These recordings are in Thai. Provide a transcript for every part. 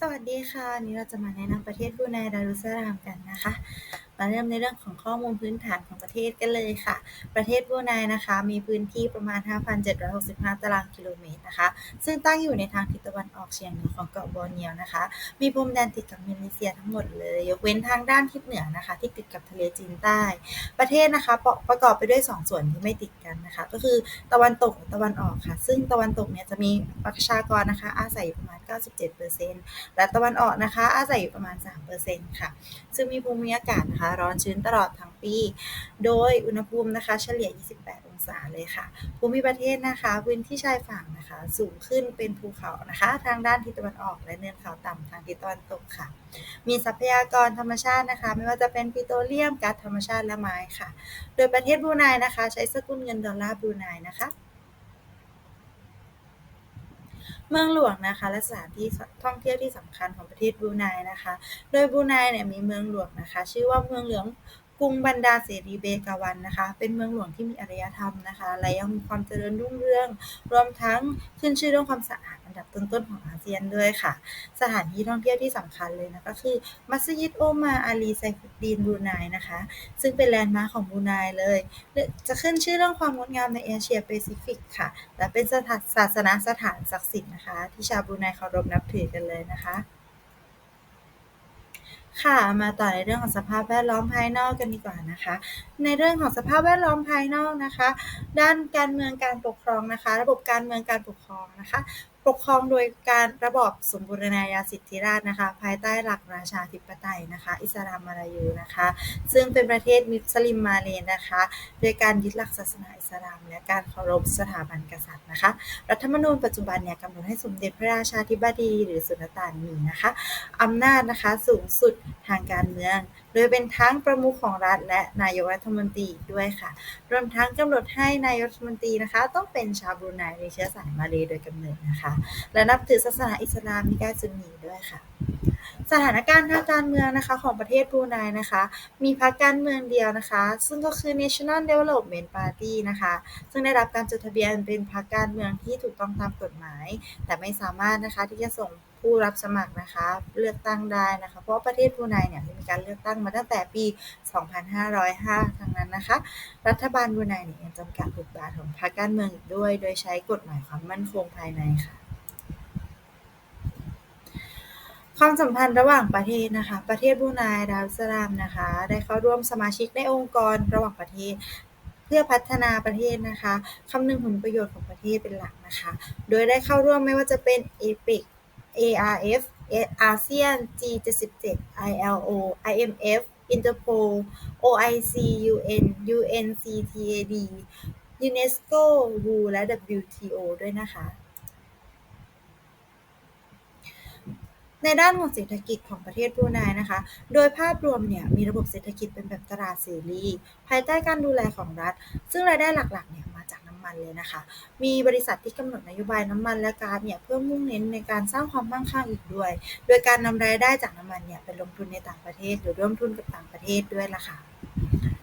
สวัสดีค่ะวันนี้เราจะมาแนะนำประเทศบรูไนดารุสสลามกันนะคะ มาเริ่มในเรื่องของข้อมูลพื้นฐานของประเทศกันเลยค่ะ ประเทศบรูไนนะคะ มีพื้นที่ประมาณ 5,765 ตารางกิโลเมตรนะคะ ซึ่งตั้งอยู่ในทางทิศตะวันออกเฉียงเหนือของเกาะบอร์เนียวนะคะ มีพรมแดนติดกับมาเลเซียทั้งหมดเลย ยกเว้นทางด้านทิศเหนือนะคะ ที่ติดกับทะเลจีนใต้ ประเทศนะคะประประกอบไปด้วย2ส่วนที่ไม่ติดกันนะคะ ก็คือตะวันตกตะวันออกค่ะ ซึ่งตะวันตกเนี่ยจะมีประชากรนะคะ อาศัยอยู่ประมาณ 97%และตะวันออกนะคะ อาศัยอยู่ประมาณ 3%ค่ะ ซึ่งมีภูมิอากาศนะคะ ร้อนชื้นตลอดทั้งปี โดยอุณหภูมินะคะ เฉลี่ย 28 องศาเลยค่ะ ภูมิประเทศนะคะ พื้นที่ชายฝั่งนะคะ สูงขึ้นเป็นภูเขานะคะ ทางด้านทิศตะวันออก และเนินเขาต่ำทางทิศตะวันตกค่ะ มีทรัพยากรธรรมชาตินะคะ ไม่ว่าจะเป็นปิโตรเลียมก๊าซธรรมชาติและไม้ค่ะ โดยประเทศบรูไนนะคะ ใช้สกุลเงินดอลลาร์บรูไนนะคะ เมืองหลวงนะคะและสถานที่ท่องเที่ยวที่สำคัญของประเทศบรูไนนะคะ โดยบรูไนเนี่ยมีเมืองหลวงนะคะ ชื่อว่าเมืองหลวง รุงบันดาเสรีเบกาวันนะคะ เป็นเมืองหลวงที่มีอารยธรรมนะคะ และยังมีความเจริญรุ่งเรือง รวมทั้งขึ้นชื่อเรื่องความสะอาดอันดับต้นๆของอาเซียนด้วยค่ะ สถานที่ท่องเที่ยวที่สำคัญเลยนะก็คือมัสยิดโอมาอาลีไซฟุดดีนบรูไนนะคะ ซึ่งเป็นแลนด์มาร์คของบรูไนเลย จะขึ้นชื่อเรื่องความงดงามในเอเชียแปซิฟิกค่ะ และเป็นสถานศาสนาสถานศักดิ์สิทธิ์นะคะ ที่ชาวบรูไนเคารพนับถือกันเลยนะคะ ค่ะ มาต่อในเรื่องของสภาพแวดล้อมภายนอกกันดีกว่านะคะ ในเรื่องของสภาพแวดล้อมภายนอกนะคะ ด้านการเมืองการปกครองนะคะ ระบบการเมืองการปกครองนะคะ ปกครองโดยการระบอบสมบูรณาญาสิทธิราชย์นะคะ ภายใต้หลักราชาธิปไตยนะคะ อิสลามมาลายูนะคะ ซึ่งเป็นประเทศมุสลิมมาเลย์นะคะ โดยการยึดหลักศาสนาอิสลาม และการเคารพสถาบันกษัตริย์นะคะ รัฐธรรมนูญปัจจุบันเนี่ยกำหนดให้สมเด็จพระราชาธิบดีหรือสุลต่านมีนะคะอำนาจนะคะสูงสุดทางการเมือง โดยเป็นทั้งประมุขของรัฐและนายกรัฐมนตรีอีกด้วยค่ะ รวมทั้งกำหนดให้นายกรัฐมนตรีนะคะ ต้องเป็นชาวบรูไนมีเชื้อสายมาเลย์โดยกำเนิดนะคะ และนับถือศาสนาอิสลามนิกายซุนนีด้วยค่ะสถานการณ์ทางการเมืองนะคะของประเทศบรูไนนะคะ มีพรรคการเมืองเดียวนะคะ ซึ่งก็คือ National Development Party นะคะ ซึ่งได้รับการจดทะเบียนเป็นพรรคการเมืองที่ถูกต้องตามกฎหมาย แต่ไม่สามารถนะคะที่จะส่ง ผู้รับสมัครนะคะเลือกตั้งได้นะคะ เพราะประเทศบรูไนเนี่ยมีการเลือกตั้งมาตั้งแต่ปี 2505 ทั้งนั้นนะคะ รัฐบาลบรูไนเนี่ยยังจำกัดบทบาทของพรรคการเมืองอีกด้วย โดยใช้กฎหมายความมั่นคงภายในค่ะความสัมพันธ์ระหว่างประเทศนะคะ ประเทศบรูไนดารุสลามนะคะ ได้เข้าร่วมสมาชิกในองค์กรระหว่างประเทศ เพื่อพัฒนาประเทศนะคะคำนึงผลประโยชน์ของประเทศเป็นหลักนะคะ โดยได้เข้าร่วมไม่ว่าจะเป็น APEC ARF อาเซียน G77 ILO IMF Interpol OIC UN UNCTAD UNESCO WHO และ WTO ด้วยนะคะ ในด้านของเศรษฐกิจของประเทศบรูไนนะคะ โดยภาพรวมเนี่ยมีระบบเศรษฐกิจเป็นแบบตลาดเสรี ภายใต้การดูแลของรัฐ ซึ่งรายได้หลักๆเนี่ยามันเลยนะคะ มีบริษัทที่กำหนดนโยบายน้ำมันและก๊าซเนี่ยเพื่อมุ่งเน้นในการสร้างความมั่งคั่งอีกด้วย โดยการนำรายได้จากน้ำมันเนี่ยไปลงทุนในต่างประเทศ หรือร่วมทุนกับต่างประเทศด้วยล่ะค่ะ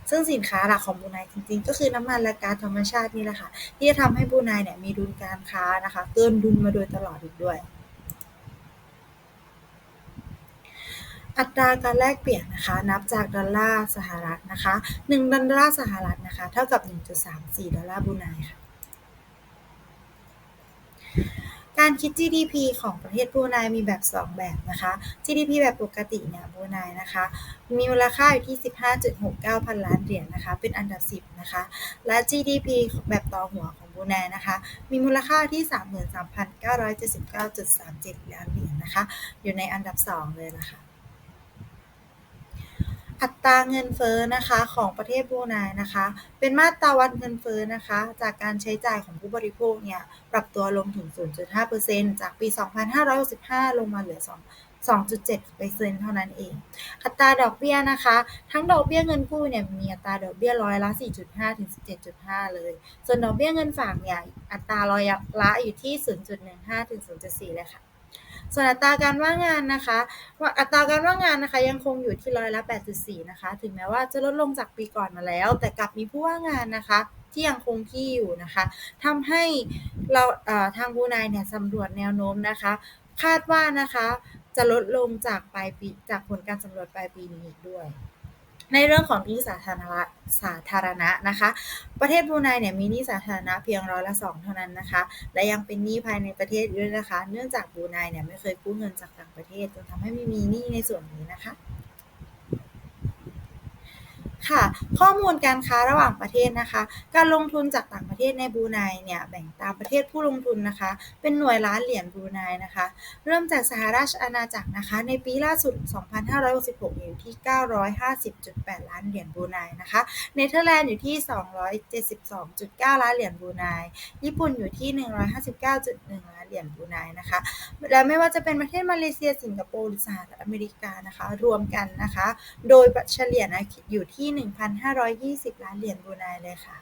ซึ่งสินค้าหลักของบูไนจริงๆ ก็คือน้ำมันและก๊าซธรรมชาตินี่แหละค่ะที่จะทำให้บูไนเนี่ยมีดุลการค้านะคะ เกินดุลมาโดยตลอดอีกด้วย อัตราการแลกเปลี่ยนนะคะนับจากดอลลาร์สหรัฐนะคะ1ดอลลาร์สหรัฐนะคะเท่ากับ 1.34 ดอลลาร์บูไนค่ะการคิด GDP ของประเทศบูไนมีแบบ 2 แบบนะคะ GDP แบบปกติเนี่ยบูไนนะคะ มีมูลค่าอยู่ที่ 15.69 พันล้านเหรียญนนะคะ เป็นอันดับ 10 นะคะ และ GDP แบบต่อหัวของบูไนนะคะ มีมูลค่าที่ 33,979.37 ล้านเหรียญนะคะ อยู่ในอันดับ 2 เลยละค่ะ อัตราเงินเฟ้อนะคะของประเทศบรูไนนะคะ เป็นมาตราวัดเงินเฟ้อนะคะ จากการใช้จ่ายของผู้บริโภคเนี่ยปรับตัวลงถึง 0.5%จากปี 2565 ลงมาเหลือ 2 2.7%เท่านั้นเอง อัตราดอกเบี้ยนะคะ ทั้งดอกเบี้ยเงินกู้เนี่ยมีอัตราดอกเบี้ยร้อยละ 4.5 ถึง 17.5 เลย ส่วนดอกเบี้ยเงินฝากเนี่ยอัตราร้อยละอยู่ที่ 0.15 ถึง 0.4 เลยค่ะ ส่วนอัตราการว่างงานนะคะว่าอัตราการว่างงานนะคะยังคงอยู่ที่ร้อยละ 8.4 นะคะ ถึงแม้ว่าจะลดลงจากปีก่อนมาแล้ว แต่กลับมีผู้ว่างงานนะคะที่ยังคงที่อยู่นะคะทำให้เราทางบรูไนเนี่ยสำรวจแนวโน้มนะคะ คาดว่านะคะจะลดลงจากปลายปีจากผลการสำรวจปลายปีนี้อีกด้วย ในเรื่องของหนี้สาธารณะสาธารณะนะคะ ประเทศบรูไนเนี่ยมีหนี้สาธารณะเพียงร้อยละสองเท่านั้นนะคะ และยังเป็นหนี้ภายในประเทศด้วยนะคะ เนื่องจากบรูไนเนี่ยไม่เคยกู้เงินจากต่างประเทศจนทำให้ไม่มีหนี้ในส่วนนี้นะคะ ค่ะ ข้อมูลการค้าระหว่างประเทศนะคะ การลงทุนจากต่างประเทศในบรูไนเนี่ยแบ่งตามประเทศผู้ลงทุนนะคะ เป็นหน่วยล้านเหรียญบรูไนนะคะ เริ่มจากสหราชอาณาจักรนะคะ ในปีล่าสุด 2566 อยู่ที่ 950.8 ล้านเหรียญบรูไนนะคะ เนเธอร์แลนด์อยู่ที่ 272.9 ล้านเหรียญบรูไน ญี่ปุ่นอยู่ที่ 159.1ล้าน เหรียญบรูไนนะคะ และไม่ว่าจะเป็นประเทศมาเลเซียสิงคโปร์หรือสหรัฐอเมริกานะคะ รวมกันนะคะ โดยเฉลี่ยนะอยู่ที่ 1,520 ล้านเหรียญบรูไนเลยค่ะ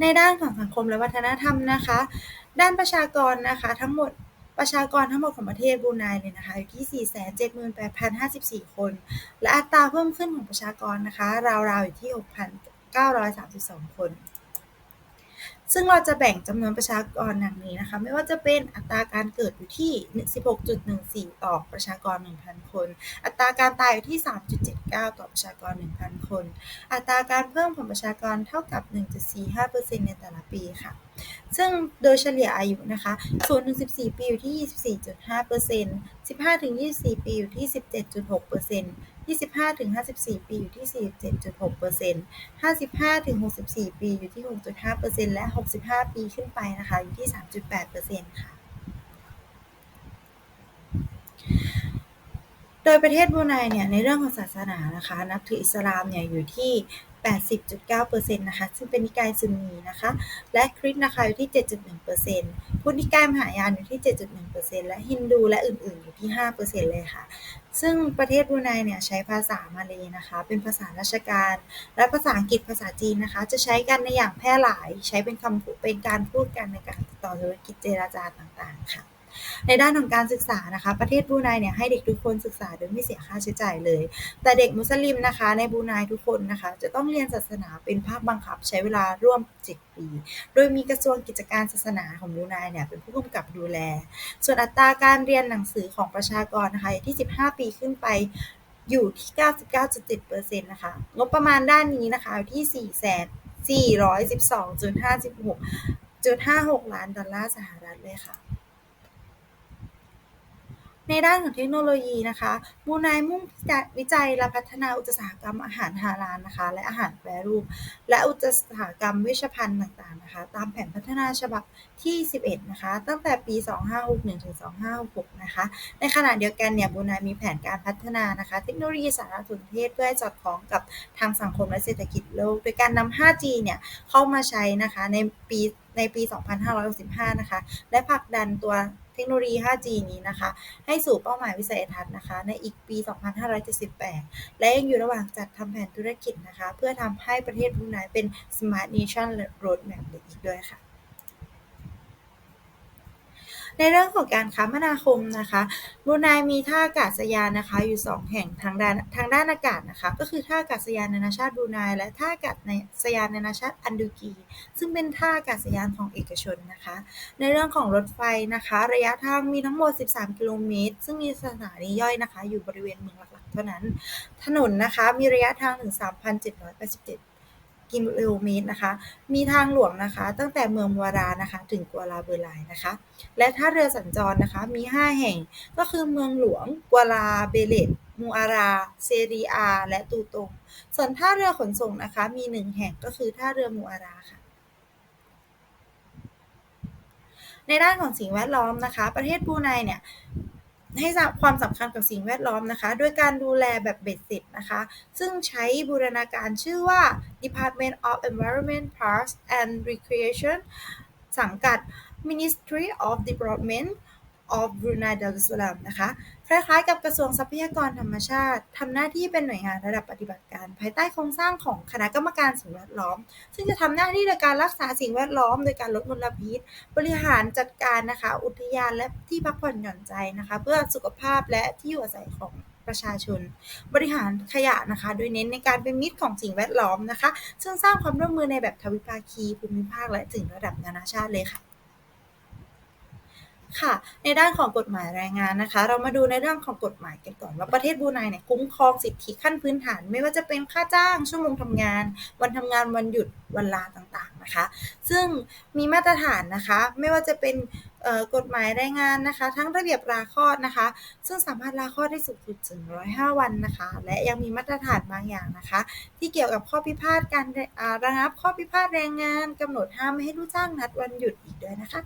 ในด้านของสังคมและวัฒนธรรมนะคะ ด้านประชากรนะคะทั้งหมดประชากรทั้งหมดของประเทศบรูไนเลยนะคะอยู่ที่ 478,054 คน และอัตราเพิ่มขึ้นของประชากรนะคะราวๆอยู่ที่ 6,932 คน ซึ่งเราจะแบ่งจำนวนประชากรดังนี้นะคะ ไม่ว่าจะเป็นอัตราการเกิดอยู่ที่ 16.14 ต่อประชากร 1,000 คน อัตราการตายอยู่ที่ 3.79 ต่อประชากร 1,000 คน อัตราการเพิ่มของประชากรเท่ากับ 1.45%ในแต่ละปีค่ะ ซึ่งโดยเฉลี่ยอายุนะคะ0-14 ปีอยู่ที่ 24.5% 15-24 ปีอยู่ที่ 17.6% 25-54 ปีอยู่ที่ 47.6% 55-64 ปีอยู่ที่ 6.5%และ 65 ปีขึ้นไปนะคะ อยู่ที่ 3.8%ค่ะ โดยประเทศบรูไนเนี่ย ในเรื่องของศาสนานะคะ นับถืออิสลามเนี่ย อยู่ที่ 80.9%นะคะ ซึ่งเป็นนิกายซุนนีนะคะ และคริสต์นะคะอยู่ที่ 7.1%พุทธนิกายมหายานอยู่ที่ 7.1%และฮินดูและอื่นๆอยู่ที่ 5%เลยค่ะ ซึ่งประเทศบรูไนเนี่ยใช้ภาษามาเลยนะคะ เป็นภาษาราชการ และภาษาอังกฤษภาษาจีนนะคะ จะใช้กันในอย่างแพร่หลาย ใช้เป็นคำเป็นการพูดกันในการติดต่อธุรกิจเจราจาต่างๆค่ะ ในด้านของการศึกษานะคะประเทศบรูไนเนี่ยให้เด็กทุกคนศึกษาโดยไม่เสียค่าใช้จ่ายเลย แต่เด็กมุสลิมนะคะ ในบรูไนทุกคนนะคะ จะต้องเรียนศาสนาเป็นภาคบังคับใช้เวลาร่วม 7 ปี โดยมีกระทรวงกิจการศาสนาของบรูไนเนี่ยเป็นผู้กำกับดูแล ส่วนอัตราการเรียนหนังสือของประชากรนะคะที่ 15 ปีขึ้นไปอยู่ที่ 99.7%นะคะ งบประมาณด้านนี้นะคะที่ 4 412.56 56 ล้านดอลลาร์สหรัฐเลยค่ะ ในด้านของเทคโนโลยีนะคะบูไนมุ่งวิจัยและพัฒนาอุตสาหกรรมอาหารฮาลาลนะคะ และอาหารแปรรูป และอุตสาหกรรมเวชภัณฑ์ต่างๆนะคะ ตามแผนพัฒนาฉบับที่ 11 นะคะ ตั้งแต่ปี 2561 ถึง 2566 นะคะ ในขณะเดียวกันเนี่ยบูไนมีแผนการพัฒนานะคะ เทคโนโลยีสารสนเทศเพื่อให้สอดคล้องกับทางสังคมและเศรษฐกิจโลก โดยการนำ 5G เนี่ยเข้ามาใช้นะคะในปีในปี 2565 นะคะ และผลักดันตัว ทคโนโลยี 5G นี้นะคะ ให้สู่เป้าหมายวิสัยทัศน์นะคะ ในอีกปี 2578 และยังอยู่ระหว่างจัดทำแผนธุรกิจนะคะ เพื่อทำให้ประเทศบรูไนเป็น Smart Nation Roadmap อีกด้วยค่ะ ในเรื่องของการคมนาคมนะคะบรูไนมีท่าอากาศยานนะคะอยู่ 2 แห่งทางด้านทางด้านอากาศนะคะ ก็คือท่าอากาศยานนานาชาติบรูไนและท่าอากาศยานนานาชาติอันดูกี ซึ่งเป็นท่าอากาศยานของเอกชนนะคะ ในเรื่องของรถไฟนะคะ ระยะทางมีทั้งหมด 13 กิโลเมตร ซึ่งมีสถานีย่อยนะคะ อยู่บริเวณเมืองหลักๆ เท่านั้น ถนนนะคะมีระยะทางถึง 3,787 กิโลเมตรนะคะ มีทางหลวงนะคะ ตั้งแต่เมืองวารานะคะ ถึงกัวลาเบอร์ไลนะคะ และท่าเรือสัญจรนะคะ มี 5 แห่ง ก็คือเมืองหลวง กัวลาเบเลตมูอารา เซรีอา และตูตง ส่วนท่าเรือขนส่งนะคะ มี 1 แห่งก็คือท่าเรือมูอาราค่ะในด้านของสิ่งแวดล้อมนะคะ ประเทศบรูไนเนี่ย ให้ความสำคัญกับสิ่งแวดล้อมนะคะ ด้วยการดูแลแบบเบ็ดเสร็จนะคะ ซึ่งใช้บูรณาการชื่อว่า Department of Environment Parks and Recreation สังกัด Ministry of Development of Brunei Darussalam นะคะ คล้ายๆ กับกระทรวงทรัพยากรธรรมชาติทำหน้าที่เป็นหน่วยงานระดับปฏิบัติการ ภายใต้โครงสร้างของคณะกรรมการสิ่งแวดล้อม ซึ่งจะทำหน้าที่ในการรักษาสิ่งแวดล้อม โดยการลดมลพิษ บริหารจัดการนะคะ อุทยานและที่พักผ่อนหย่อนใจนะคะ เพื่อสุขภาพและที่อยู่อาศัยของประชาชน บริหารขยะนะคะ โดยเน้นในการเป็นมิตรของสิ่งแวดล้อมนะคะ ซึ่งสร้างความร่วมมือในแบบทวิภาคีภูมิภาคและถึงระดับนานาชาติเลยค่ะ ค่ะ ในด้านของกฎหมายแรงงานนะคะ เรามาดูในเรื่องของกฎหมายกันก่อนว่าประเทศบูไนเนี่ยคุ้มครองสิทธิขั้นพื้นฐาน ไม่ว่าจะเป็นค่าจ้าง ชั่วโมงทำงาน วันทำงานวันหยุดวันลาต่างๆนะคะ ซึ่งมีมาตรฐานนะคะ ไม่ว่าจะเป็นกฎหมายแรงงานนะคะ ทั้งระเบียบลาคลอดนะคะ ซึ่งสามารถลาคลอดได้สูงสุดถึง105 วันนะคะ และยังมีมาตรฐานบางอย่างนะคะ ที่เกี่ยวกับข้อพิพาทการระงับข้อพิพาทแรงงานกำหนดห้ามไม่ให้ลูกจ้างนัดวันหยุดอีกด้วยนะคะ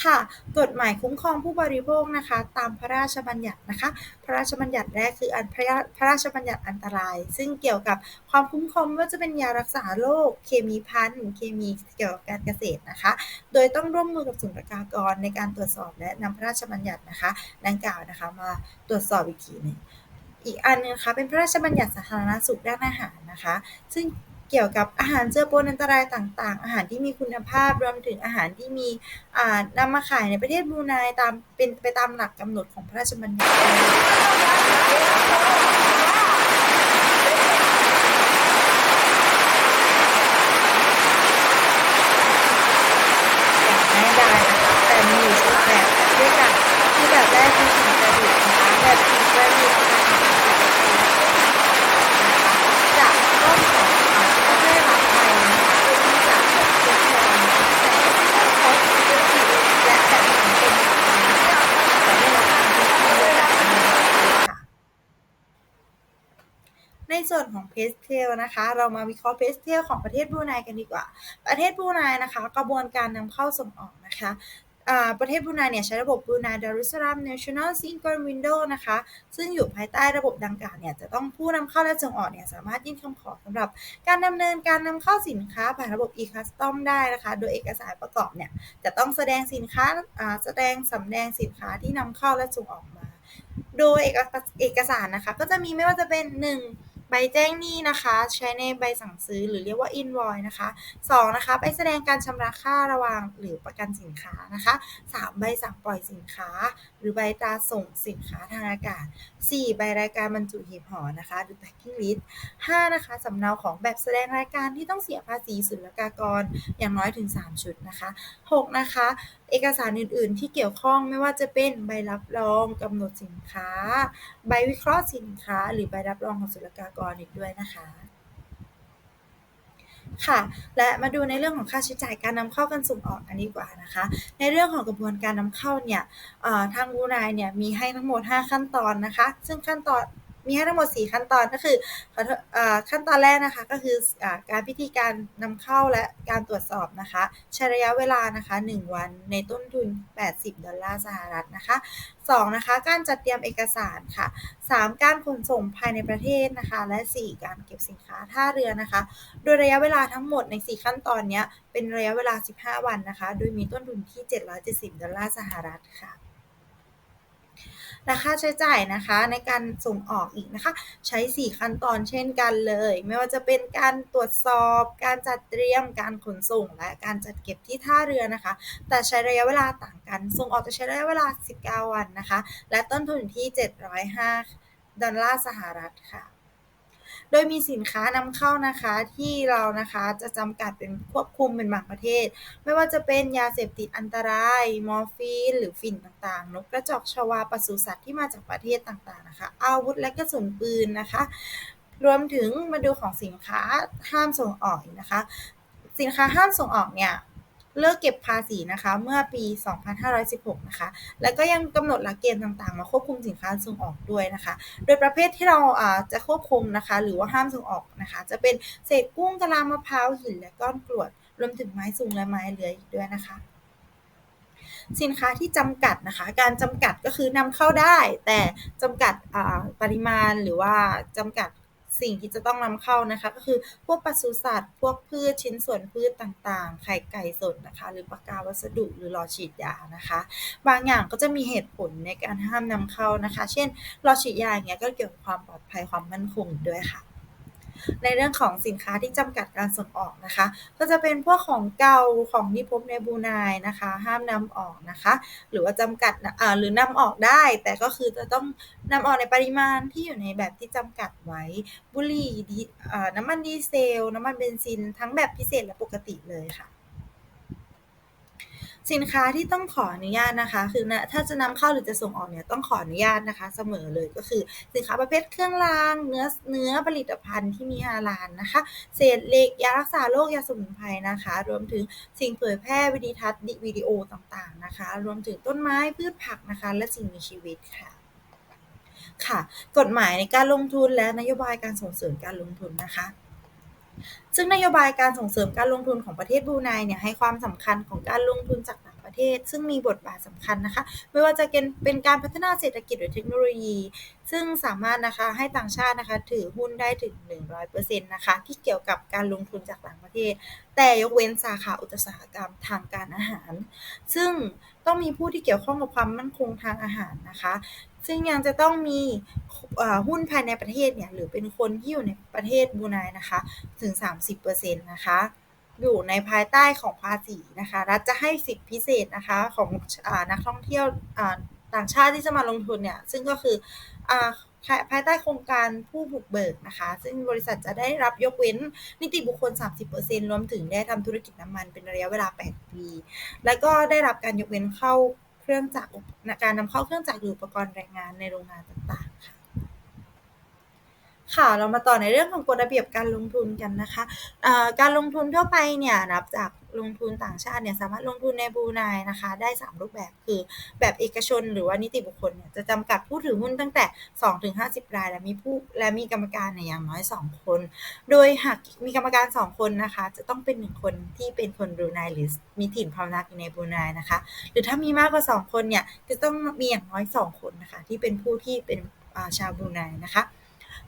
ค่ะ กฎหมายคุ้มครองผู้บริโภคนะคะ ตามพระราชบัญญัตินะคะ พระราชบัญญัติแรกคืออันพระราชบัญญัติอันตราย ซึ่งเกี่ยวกับความคุ้มครองว่าจะเป็นยารักษาโรคเคมีพันเคมีเกี่ยวกับการเกษตรนะคะ โดยต้องร่วมมือกับศุลกากรในการตรวจสอบและนำพระราชบัญญัตินะคะ ดังกล่าวนะคะมาตรวจสอบอีกทีหนึ่งอีกอันนึงนะคะเป็นพระราชบัญญัติสาธารณสุขด้านอาหารนะคะ ซึ่ง เกี่ยวกับอาหารเจือปนอันตรายต่างๆ อาหารที่มีคุณภาพรวมถึงอาหารที่มีนำมาขายในประเทศบรูไนตามเป็นไปตามหลักกำหนดของพระราชบัญญัติไม่ได้นะคะแต่มีอยู่สองแบบด้วยกันที่แบบแรกคือสิ่งประดิษฐ์นะคะแบบสิ่งประดิษฐ์จะต้องขอได้รับไปนะคะเพื่อที่จะทดแทนแต่ครบสิทธิและแบบสังคมนะคะจะได้รับการทดแทนจากทางค่ะ ในส่วนของ เพสเทลนะคะ เรามาวิเคราะห์เพสเทลของประเทศบรูไนกันดีกว่า ประเทศบรูไนนะคะ กระบวนการนำเข้าส่งออกนะคะประเทศบรูไนเนี่ยใช้ระบบบรูไนดารุสลาม National Single Window นะคะ ซึ่งอยู่ภายใต้ระบบดังกล่าวเนี่ยจะต้องผู้นำเข้าและส่งออกเนี่ยสามารถยื่นคำขอสำหรับ การดำเนินการนำเข้าสินค้าผ่านระบบ e-custom ได้นะคะ โดยเอกสารประกอบเนี่ยจะต้องแสดงสินค้าแสดงสำแดงสินค้าที่นำเข้าและส่งออกมา โดยเอกสารนะคะก็จะมีไม่ว่าจะเป็น 1 ใบแจ้งหนี้นะคะ ใช้ในใบสั่งซื้อหรือเรียกว่า invoice นะคะ 2 นะคะใบแสดงการชำระค่าระวางหรือประกันสินค้านะคะ 3 ใบสั่งปล่อยสินค้า หรือใบตราส่งสินค้าทางอากาศ 4 ใบรายการบรรจุหีบห่อนะคะ หรือ packing list 5 นะคะสำเนาของแบบแสดงรายการที่ต้องเสียภาษีศุลกากรอย่างน้อยถึง 3 ชุดนะคะ 6 นะคะ เอกสารอื่น ๆ ที่เกี่ยวข้องไม่ว่าจะเป็นใบรับรองกำหนดสินค้า ใบวิเคราะห์สินค้า หรือใบรับรองของศุลกากรอีกด้วยนะคะ ค่ะ และมาดูในเรื่องของค่าใช้จ่ายการนำเข้ากันส่งออกกันดีกว่านะคะ ในเรื่องของกระบวนการนำเข้าเนี่ยทางบูนายเนี่ยมีให้ทั้งหมด 5 ขั้นตอนนะคะ ซึ่งขั้นตอน มีให้ทั้งหมด 4 ขั้นตอนก็คือขั้นตอนแรกนะคะก็คือการพิธีการนำเข้าและการตรวจสอบนะคะใช้ระยะเวลานะคะ 1 วันในต้นทุน 80 ดอลลาร์สหรัฐนะคะ 2 นะคะการจัดเตรียมเอกสารค่ะ 3 การขนส่งภายในประเทศนะคะ และ 4 การเก็บสินค้าท่าเรือนะคะ โดยระยะเวลาทั้งหมดใน 4 ขั้นตอนนี้เป็นระยะเวลา 15 วันนะคะ โดยมีต้นทุนที่ 770 ดอลลาร์สหรัฐค่ะ และค่าใช้จ่ายนะคะในการส่งออกอีกนะคะ ใช้ 4 ขั้นตอนเช่นกันเลย ไม่ว่าจะเป็นการตรวจสอบ การจัดเตรียม การขนส่ง และการจัดเก็บที่ท่าเรือนะคะ แต่ใช้ระยะเวลาต่างกัน ส่งออกจะใช้ระยะเวลา 19 วันนะคะ และต้นทุนที่ 705 ดอลลาร์สหรัฐค่ะ โดยมีสินค้านำเข้านะคะที่เรานะคะจะจำกัดเป็นควบคุมเป็นบางประเทศ ไม่ว่าจะเป็นยาเสพติดอันตราย มอร์ฟีน หรือฝิ่นต่างๆ นกกระจอกชวาปศุสัตว์ที่มาจากประเทศต่างๆนะคะอาวุธและกระสุนปืนนะคะ รวมถึงมาดูของสินค้าห้ามส่งออกนะคะ สินค้าห้ามส่งออกเนี่ย เลิกเก็บภาษีนะคะ เมื่อปี 2516 นะคะ แล้วก็ยังกำหนดหลักเกณฑ์ต่างๆ มาควบคุมสินค้าส่งออกด้วยนะคะ โดยประเภทที่เราจะควบคุมนะคะ หรือว่าห้ามส่งออกนะคะ จะเป็นเศษกุ้งกะลามะพร้าวหินและก้อนกรวด รวมถึงไม้สูงและไม้เลื้อยด้วยนะคะสินค้าที่จำกัดนะคะ การจำกัดก็คือนำเข้าได้ แต่จำกัดปริมาณหรือว่าจำกัด สิ่งที่จะต้องนำเข้านะคะ ก็คือพวกปศุสัตว์ พวกพืชชิ้นส่วนพืชต่างๆ ไข่ไก่สดนะคะ หรือปากกาวัสดุหรือหลอดฉีดยานะคะ บางอย่างก็จะมีเหตุผลในการห้ามนำเข้านะคะ เช่นหลอดฉีดยาอย่างเงี้ยก็เกี่ยวกับความปลอดภัยความมั่นคงด้วยค่ะ ในเรื่องของสินค้าที่จำกัดการส่งออกนะคะ ก็จะเป็นพวกของเก่าของที่พบในบูนายนะคะ ห้ามนำออกนะคะ หรือว่าจำกัดหรือนำออกได้ แต่ก็คือจะต้องนำออกในปริมาณที่อยู่ในแบบที่จำกัดไว้ บุหรี่น้ำมันดีเซล น้ำมันเบนซิน ทั้งแบบพิเศษและปกติเลยค่ะ สินค้าที่ต้องขออนุญาตนะคะ คือถ้าจะนำเข้าหรือจะส่งออกเนี่ยต้องขออนุญาตนะคะเสมอเลยก็คือสินค้าประเภทเครื่องราง เนื้อเนื้อผลิตภัณฑ์ที่มีฮาลาลนะคะ เศษเหล็กยารักษาโรคยาสมุนไพรนะคะ รวมถึงสิ่งเผยแพร่วิดีทัศน์วิดีโอต่างๆนะคะ รวมถึงต้นไม้พืชผักนะคะ และสิ่งมีชีวิตค่ะค่ะ กฎหมายในการลงทุนและนโยบายการส่งเสริมการลงทุนนะคะ ซึ่งนโยบายการส่งเสริมการลงทุนของประเทศบรูไนเนี่ยให้ความสำคัญของการลงทุนจากต่างประเทศ ซึ่งมีบทบาทสำคัญนะคะ ไม่ว่าจะเป็นเป็นการพัฒนาเศรษฐกิจหรือเทคโนโลยี ซึ่งสามารถนะคะให้ต่างชาตินะคะถือหุ้นได้ถึง 100%นะคะที่เกี่ยวกับการลงทุนจากต่างประเทศ แต่ยกเว้นสาขาอุตสาหกรรมทางการอาหาร ซึ่งต้องมีผู้ที่เกี่ยวข้องกับความมั่นคงทางอาหารนะคะ ซึ่งยังจะต้องมีหุ้นภายในประเทศเนี่ย หรือเป็นคนที่อยู่ในประเทศบูไนนะคะ ถึง 30%นะคะ อยู่ในภายใต้ของภาษีนะคะ รัฐจะให้สิทธิพิเศษนะคะของอนักท่องเที่ยวต่างชาติที่จะมาลงทุนเนี่ย ซึ่งก็คืออภายใต้โครงการผู้บุกเบิกนะคะ ซึ่งบริษัทจะได้รับยกเว้นนิติบุคคล 30%รวมถึงได้ทำธุรกิจน้ำมันเป็นระยะเวลา 8 ปี และก็ได้รับการยกเว้นเข้า เครื่องจักรการนำเข้าเครื่องจักรหรืออุปกรณ์แรงงานในโรงงานต่างๆค่ะ ค่ะ เรามาต่อในเรื่องของกฎระเบียบการลงทุนกันนะคะการลงทุนทั่วไปเนี่ยนับจากลงทุนต่างชาติเนี่ยสามารถลงทุนในบูไนนะคะ ได้ 3 รูปแบบคือแบบเอกชนหรือว่านิติบุคคลเนี่ยจะจำกัดผู้ถือหุ้นตั้งแต่2ถึง50 ราย และมีผู้และมีกรรมการเนี่ยอย่างน้อย 2 คน โดยหากมีกรรมการ 2 คนนะคะ จะต้องเป็น 1 คนที่เป็นคนบรูไนหรือมีถิ่นพำนักอยู่ในบรูไนนะคะ หรือถ้ามีมากกว่า 2 คนเนี่ยจะต้องมีอย่างน้อย 2 คนนะคะ ที่เป็นผู้ที่เป็นชาวบรูไนนะคะ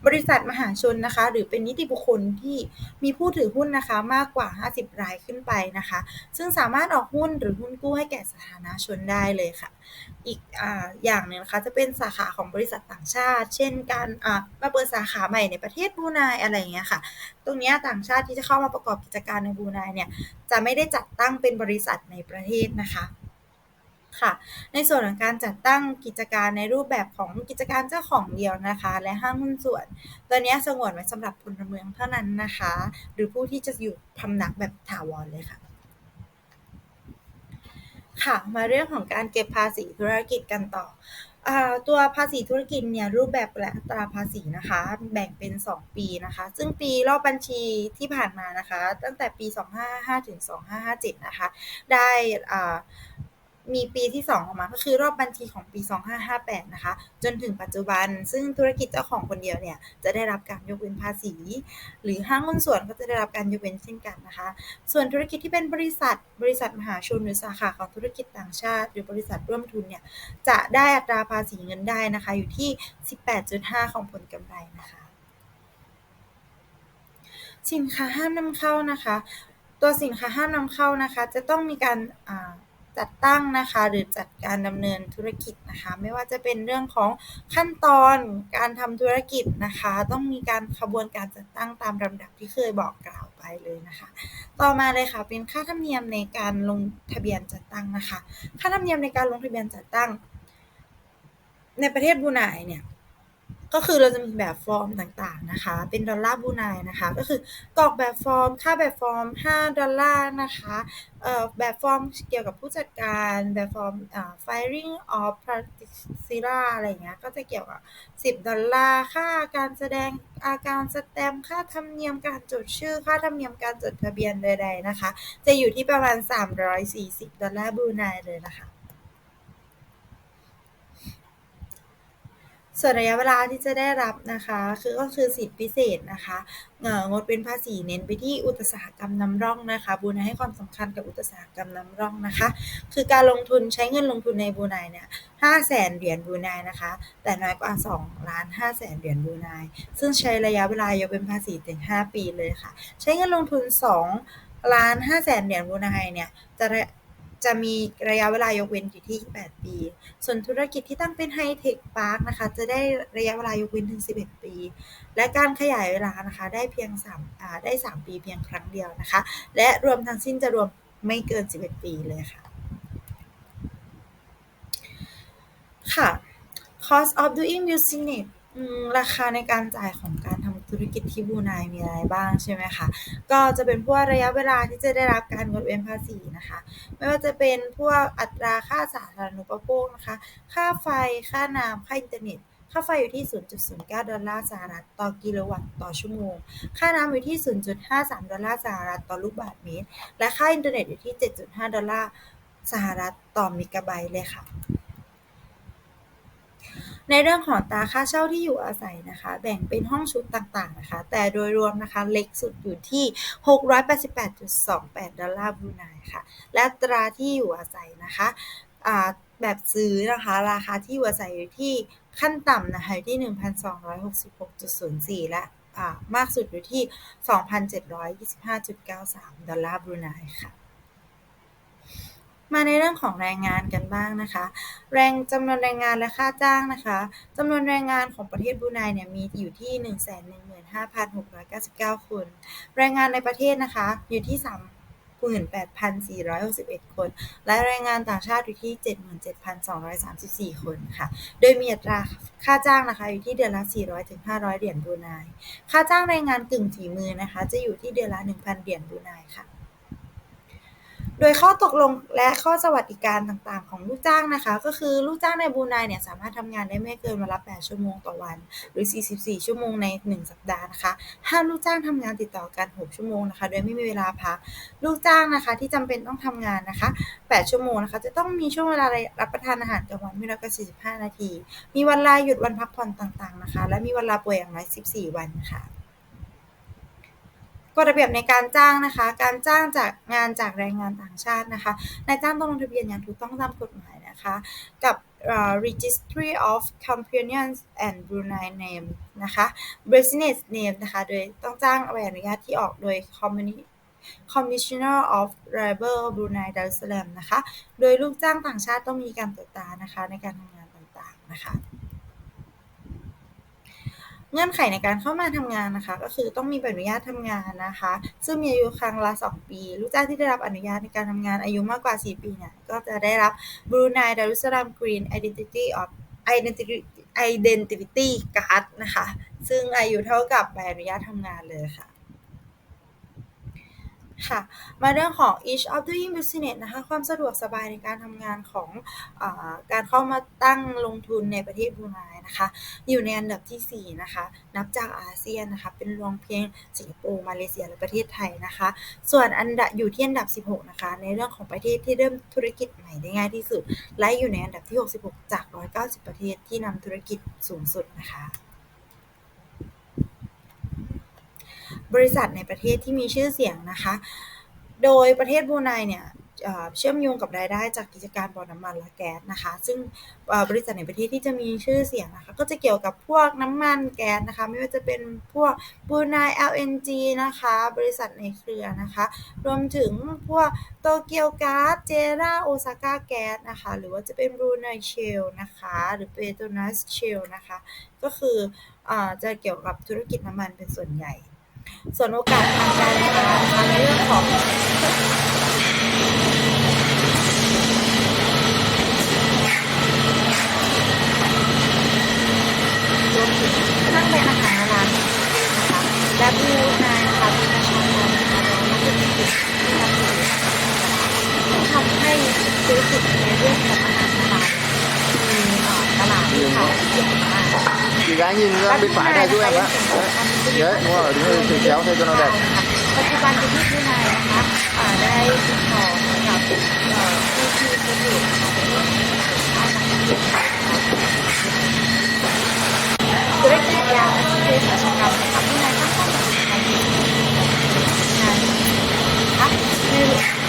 บริษัทมหาชนนะคะ หรือเป็นนิติบุคคลที่มีผู้ถือหุ้นนะคะ มากกว่า 50 รายขึ้นไปนะคะ ซึ่งสามารถออกหุ้นหรือหุ้นกู้ให้แก่สาธารณชนได้เลยค่ะ อีกออย่างหนึ่งนะคะจะเป็นสาขาของบริษัทต่างชาติ เช่น การมาเปิดสาขาใหม่ในประเทศบูนายอะไรอย่างเงี้ยค่ะ ตรงนี้ต่างชาติที่จะเข้ามาประกอบกิจการในบูนายเนี่ยจะไม่ได้จัดตั้งเป็นบริษัทในประเทศนะคะ ค่ะ ในส่วนของการจัดตั้งกิจการในรูปแบบของกิจการเจ้าของเดียวนะคะ และห้างหุ้นส่วน ตัวนี้สงวนไว้สำหรับพลเมืองเท่านั้นนะคะ หรือผู้ที่จะอยู่พำนักแบบถาวรเลยค่ะค่ะมาเรื่องของการเก็บภาษีธุรกิจกันต่อตัวภาษีธุรกิจเนี่ยรูปแบบและอัตราภาษีนะคะ แบ่งเป็น 2 ปีนะคะ ซึ่งปีรอบบัญชีที่ผ่านมานะคะ ตั้งแต่ปี 2555ถึง 2557 นะคะ ได้ มีปีที่ 2 ออกมาก็คือรอบบัญชีของปี 2558 นะคะ จนถึงปัจจุบัน ซึ่งธุรกิจเจ้าของคนเดียวเนี่ย จะได้รับการยกเว้นภาษี หรือห้างหุ้นส่วนก็จะได้รับการยกเว้นเช่นกันนะคะ ส่วนธุรกิจที่เป็นบริษัท บริษัทมหาชนหรือสาขาของธุรกิจต่างชาติ หรือบริษัทร่วมทุนเนี่ย จะได้อัตราภาษีเงินได้นะคะ อยู่ที่ 18.5 ของผลกำไรนะคะ สินค้าห้ามนำเข้านะคะ ตัวสินค้าห้ามนำเข้านะคะ จะต้องมีการ จัดตั้งนะคะ หรือจัดการดำเนินธุรกิจนะคะ ไม่ว่าจะเป็นเรื่องของขั้นตอนการทำธุรกิจนะคะ ต้องมีการขบวนการจัดตั้งตามลำดับที่เคยบอกกล่าวไปเลยนะคะ ต่อมาเลยค่ะเป็นค่าธรรมเนียมในการลงทะเบียนจัดตั้งนะคะ ค่าธรรมเนียมในการลงทะเบียนจัดตั้ง ในประเทศบูไนเนี่ย ก็คือเราจะมีแบบฟอร์มต่างๆนะคะ เป็นดอลลาร์บูไนนะคะ ก็คือกรอกแบบฟอร์ม ค่าแบบฟอร์ม 5 ดอลลาร์นะคะเอ่อแบบฟอร์มเกี่ยวกับผู้จัดการแบบฟอร์มอ่า firing of p a r t i c i l a อะไรเงี้ยก็จะเกี่ยวกับ 10 ดอลลาร์ค่าการแสดงอาการสแตมค่าธรรมเนียมการจดชื่อ ค่าธรรมเนียมการจดทะเบียนใดๆนะคะ จะอยู่ที่ประมาณ 340 ดอลลาร์บูไนเลยนะคะ ส่วนระยะเวลาที่จะได้รับนะคะ คือก็คือสิทธิพิเศษนะคะงดเป็นภาษีเน้นไปที่อุตสาหกรรมนำร่องนะคะบูนให้ความสำคัญกับอุตสาหกรรมนำร่องนะคะ คือการลงทุนใช้เงินลงทุนในบูไนเนี่ยห้าแสนเหรียญบูไนนะคะ แต่น้อยกว่า2ล้าน5แสนเหรียญบูไนซึ่งใช้ระยะเวลายกเป็นภาษีถึง5ปีเลยค่ะ ใช้เงินลงทุน2ล้าน5แสนเหรียญบูไนเนี่ยจะ จะมีระยะเวลายกเว้นอยู่ที่ 8 ปี ส่วนธุรกิจที่ตั้งเป็นไฮเทคพาร์คนะคะ จะได้ระยะเวลายกเว้นถึง 11 ปี และการขยายเวลานะคะ ได้เพียง3อ่าได้ 3 ปีเพียงครั้งเดียวนะคะ และรวมทั้งสิ้นจะรวมไม่เกิน 11 ปีเลยค่ะ ค่ะ cost of doing business ราคาในการจ่ายของการทำ ธุรกิจที่บรูไนมีอะไรบ้างใช่ไหมคะก็จะเป็นพวกระยะเวลาที่จะได้รับการงดเว้นภาษีนะคะ ไม่ว่าจะเป็นพวกอัตราค่าสาธารณูปโภคนะคะ ค่าไฟค่าน้ำค่าอินเทอร์เน็ตค่าไฟอยู่ที่ 0.09 ดอลลาร์สหรัฐต่อกิโลวัตต์ต่อชั่วโมง ค่าน้ำอยู่ที่ 0.53 ดอลลาร์สหรัฐต่อลูกบาศก์เมตร และค่าอินเทอร์เน็ตอยู่ที่ 7.5 ดอลลาร์สหรัฐต่อเมกะไบต์เลยค่ะ ในเรื่องของตราค่าเช่าที่อยู่อาศัยนะคะ แบ่งเป็นห้องชุดต่างๆนะคะ แต่โดยรวมนะคะเล็กสุดอยู่ที่ 688.28 ดอลลาร์บรูไนค่ะ และตราที่อยู่อาศัยนะคะแบบซื้อนะคะ ราคาที่อยู่อาศัยอยู่ที่ขั้นต่ำนะคะอยู่ที่ 1,266.04 และอ่ามากสุดอยู่ที่ 2,725.93 ดอลลาร์บรูไนค่ะ มาในเรื่องของแรงงานกันบ้างนะคะ แรงจำนวนแรงงานและค่าจ้างนะคะจำนวนแรงงานของประเทศบรูไนเนี่ยมีอยู่ที่ 115,699 คน แรงงานในประเทศนะคะอยู่ที่38,461 คน และแรงงานต่างชาติอยู่ที่ 77,234 คนค่ะ โดยมีอัตราค่าจ้างนะคะอยู่ที่เดือนละ 400ถึง500 เหรียญบรูไน ค่าจ้างแรงงานกึ่งฝีมือนะคะ จะอยู่ที่เดือนละ 1,000 เหรียญบรูไนค่ะ โดยข้อตกลงและข้อสวัสดิการต่างๆ ของลูกจ้างนะคะ ก็คือลูกจ้างในบรูไนเนี่ยสามารถทำงานได้ไม่เกินวันละ 8 ชั่วโมงต่อวัน หรือ 44 ชั่วโมงใน 1 สัปดาห์นะคะ ห้ามลูกจ้างทำงานติดต่อกัน 6 ชั่วโมงนะคะ โดยไม่มีเวลาพัก ลูกจ้างนะคะที่จำเป็นต้องทำงานนะคะ 8 ชั่วโมงนะคะ จะต้องมีช่วงเวลารับประทานอาหารกลางวันไม่น้อยกว่า45 นาที มีวันลาหยุดวันพักผ่อนต่างๆนะคะ และมีวันลาป่วยอย่างน้อย 14 วันค่ะ กฎระเบียบในการจ้างนะคะ การจ้างจากงานจากแรงงานต่างชาตินะคะนายจ้างต้องลงทะเบียนอย่างถูกต้องตามกฎหมายนะคะ กับ Registry of Companions and Brunei Name นะคะ Business Name นะคะ โดยต้องจ้างใบอนุญาตที่ออกโดย Commissioner of Labor Brunei Darussalam นะคะ โดยลูกจ้างต่างชาติต้องมีการตรวจตานะคะในการทำงานต่างๆนะคะ เงื่อนไขในการเข้ามาทำงานนะคะ ก็คือต้องมีใบอนุญาตทำงานนะคะ ซึ่งมีอายุครั้งละ 2 ปี ลูกจ้างที่ได้รับอนุญาตในการทำงานอายุมากกว่า 4 ปีเนี่ยก็จะได้รับ Brunei Darussalam Green Identity of Identity Identity Card นะคะ ซึ่งอายุเท่ากับใบอนุญาตทำงานเลยค่ะ ค่ะ มาเรื่องของ Ease of Doing Business นะคะ ความสะดวกสบายในการทำงานของอการเข้ามาตั้งลงทุนในประเทศบรูไนนะคะ อยู่ในอันดับที่ 4 นะคะ นับจากอาเซียนนะคะ เป็นรองเพียงสิงคโปร์ มาเลเซีย และประเทศไทยนะคะ ส่วนอันดับอยู่ที่อันดับ 16 นะคะ ในเรื่องของประเทศที่เริ่มธุรกิจใหม่ได้ง่ายที่สุด และอยู่ในอันดับที่ 66 จาก 190 ประเทศที่นำธุรกิจสูงสุดนะคะ บริษัทในประเทศที่มีชื่อเสียงนะคะ โดยประเทศบรูไนเนี่ยเชื่อมโยงกับรายได้จากกิจการบ่อน้ำมันและแก๊สนะคะ ซึ่งบริษัทในประเทศที่จะมีชื่อเสียงนะคะ ก็จะเกี่ยวกับพวกน้ำมันแก๊สนะคะ ไม่ว่าจะเป็นพวกบูไน LNG นะคะ บริษัทในเครือนะคะ รวมถึงพวกโตเกียวก๊าซเจราโอซาก้าแก๊สนะคะ หรือว่าจะเป็นบูไนเชลนะคะ หรือเปโตรนัสเชลนะคะ ก็คืออจะเกี่ยวกับธุรกิจน้ำมันเป็นส่วนใหญ่ ส่วนโอกาสทางการค้านะคะในเรื่องของรวมถึงเครื่องเป็นอาหารร้านนะคะและบรูไนนะคะมีประชากรนะคะร้อยละหกสิบที่นับถือทำให้ธุรกิจในเรื่องของอาหารร้านมีตลาดที่เขาใหญ่มาก Chị gái nhìn ra bên phải này giúp em á Đấy, đúng rồi, đúng rồi, thử kéo theo cho nó đẹp ปัจจุบันประเทศบรูไนนะคะได้ติดต่อกับเอ่อผู้ที่ประโยชน์ของประเทศธุรกิจยาและเภสัชกรรมนะคะบรูไนตั้งเป้าหมายในการงานนะคะใน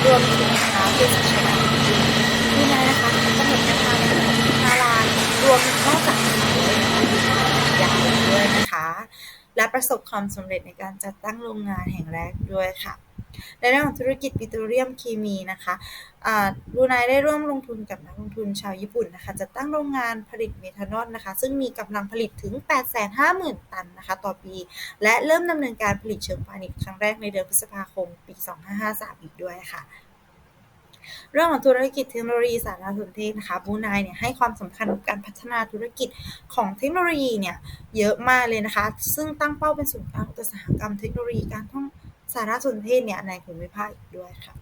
รวมถึงนะคะเภสัชกรรมบรูไนนะคะกำหนดแนวทางในการพัฒนารานรวมนอกจากนี้ยังมีด้วยนะคะ และประสบความสำเร็จในการจัดตั้งโรงงานแห่งแรกด้วยค่ะในเรื่องของธุรกิจปิโตรเลียมเคมีนะคะบรูไนได้ร่วมลงทุนกับนักลงทุนชาวญี่ปุ่นนะคะจัดตั้งโรงงานผลิตเมทานอลนะคะ ซึ่งมีกำลังผลิตถึง 850,000 ตันนะคะต่อปี และเริ่มดำเนินการผลิตเชิงพาณิชย์ครั้งแรกในเดือนพฤษภาคมปี 2553 อีกด้วยค่ะ เรื่องของธุรกิจเทคโนโลยีสารสนเทศนะคะบูไนเนี่ยให้ความสำคัญกับการพัฒนาธุรกิจของเทคโนโลยีเนี่ยเยอะมากเลยนะคะ ซึ่งตั้งเป้าเป็นศูนย์กลางอุตสาหกรรมเทคโนโลยีการท่องสารสนเทศเนี่ยในภูมิภาคอีกด้วยค่ะ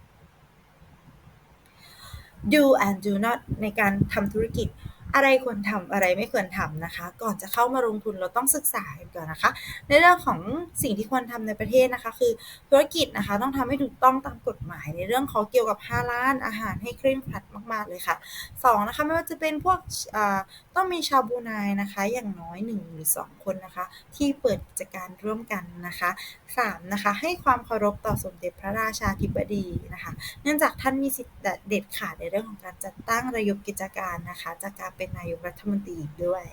do and do not ในการทำธุรกิจ อะไรควรทำอะไรไม่ควรทำนะคะ ก่อนจะเข้ามาลงทุนเราต้องศึกษาก่อนนะคะ ในเรื่องของสิ่งที่ควรทำในประเทศนะคะ คือธุรกิจนะคะต้องทำให้ถูกต้องตามกฎหมายในเรื่องของเกี่ยวกับฮาลาลอาหารให้เคร่งครัดมากๆเลยค่ะสองนะคะไม่ว่าจะเป็นพวกต้องมีชาวบรูไนนะคะ อย่างน้อยหนึ่งหรือสองคนนะคะ ที่เปิดกิจการร่วมกันนะคะสามนะคะให้ความเคารพต่อสมเด็จพระราชาธิบดีนะคะ เนื่องจากท่านมีสิทธิ์เด็ดขาดในเรื่องของการจัดตั้งระยบกิจการนะคะจากการเป็นนายกรัฐมนตรีอีกด้วย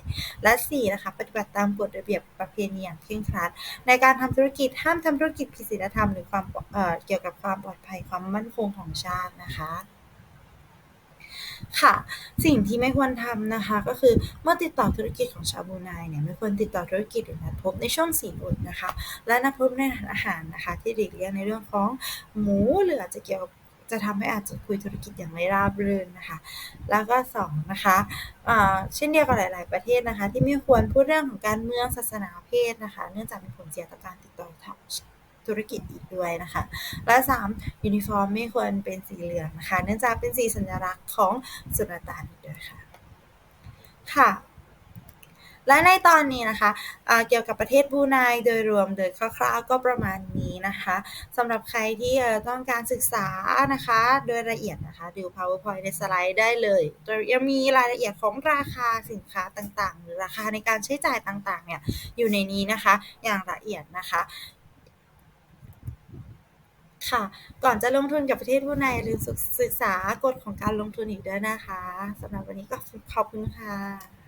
และ4นะคะปฏิบัติตามกฎระเบียบประเพณีอย่างเคร่งครัด ในการทำธุรกิจห้ามทำธุรกิจผิดศีลธรรมหรือความเเกี่ยวกับความปลอดภัยความมั่นคงของชาตินะคะค่ะสิ่งที่ไม่ควรทำนะคะ ก็คือเมื่อติดต่อธุรกิจของชาวบรูไนเนี่ยไม่ควรติดต่อธุรกิจหรือนัดพบในช่วงสี่อดนะคะ และนัดพบในร้านอาหารนะคะ ที่หลีกเลี่ยงในเรื่องของหมูหรืออาจจะเกี่ยวกับ จะทำให้อาจจะคุยธุรกิจอย่างไม่ราบรื่นนะคะ แล้วก็สองนะคะเช่นเดียวกับหลาย ๆ ประเทศนะคะ ที่ไม่ควรพูดเรื่องของการเมืองศาสนาเพศนะคะ เนื่องจากมีผลเสียต่อการติดต่อทำธุรกิจอีกด้วยนะคะ และสามยูนิฟอร์มไม่ควรเป็นสีเหลืองนะคะ เนื่องจากเป็นสีสัญลักษณ์ของสุลต่านอีกด้วยค่ะ ค่ะ และในตอนนี้นะคะอ่าเกี่ยวกับประเทศบูไนโดยรวมโดยคร่าวๆก็ประมาณนี้นะคะสำหรับใครที่ต้องการศึกษานะคะ โดยละเอียดนะคะ ดู PowerPoint ในสไลด์ได้เลยโดยยังมีรายละเอียดของราคาสินค้าต่างๆ หรือราคาในการใช้จ่ายต่างๆ เนี่ยอยู่ในนี้นะคะ อย่างละเอียดนะคะค่ะก่อนจะลงทุนกับประเทศบรูไนอย่าลืมศึกษากฎของการลงทุนอีกด้วยนะคะสำหรับวันนี้ก็ขอบคุณค่ะ